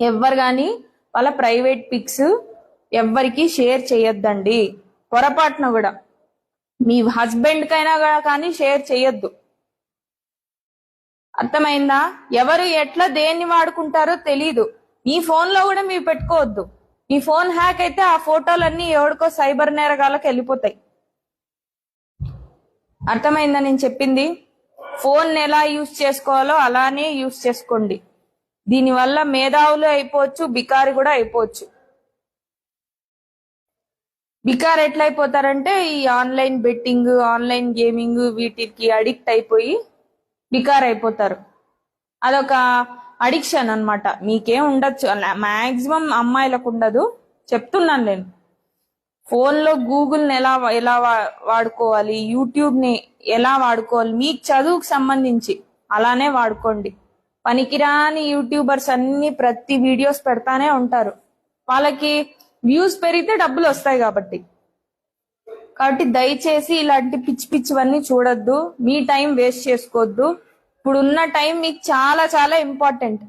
ఎవ్వరు కానీ వాళ్ళ ప్రైవేట్ పిక్స్ ఎవ్వరికి షేర్ చేయొద్దండి. పొరపాటున కూడా. మీ హస్బెండ్ కైనా కూడా కానీ షేర్ చేయొద్దు. అర్థమైందా? ఎవరు ఎట్లా దేన్ని వాడుకుంటారో తెలీదు. మీ ఫోన్లో కూడా మీరు పెట్టుకోవద్దు. మీ ఫోన్ హ్యాక్ అయితే ఆ ఫోటోలన్నీ ఎవరికో సైబర్ నేరగాళ్ళకి వెళ్ళిపోతాయి. అర్థమైందా నేను చెప్పింది? ఫోన్ ఎలా యూజ్ చేసుకోవాలో అలానే యూజ్ చేసుకోండి. దీనివల్ల మేధావులు అయిపోవచ్చు బికారి కూడా అయిపోవచ్చు. బికార్ ఎట్లా అయిపోతారంటే ఈ ఆన్లైన్ బెట్టింగ్ ఆన్లైన్ గేమింగ్ వీటికి అడిక్ట్ అయిపోయి బికార్ అయిపోతారు. అదొక అడిక్షన్ అనమాట మీకేం ఉండొచ్చు. మాక్సిమం అమ్మాయిలకు ఉండదు. చెప్తున్నాను నేను. ఫోన్లో గూగుల్ ఎలా ఎలా వాడుకోవాలి యూట్యూబ్ని ఎలా వాడుకోవాలి మీకు చదువుకు సంబంధించి అలానే వాడుకోండి. పనికిరాని యూట్యూబర్స్ అన్ని ప్రతి వీడియోస్ పెడతానే ఉంటారు. వాళ్ళకి వ్యూస్ పెరిగితే డబ్బులు వస్తాయి కాబట్టి. కాబట్టి దయచేసి ఇలాంటి పిచ్చి పిచ్చివన్నీ చూడొద్దు. మీ టైం వేస్ట్ చేసుకోవద్దు. ఇప్పుడున్న టైం మీకు చాలా చాలా ఇంపార్టెంట్.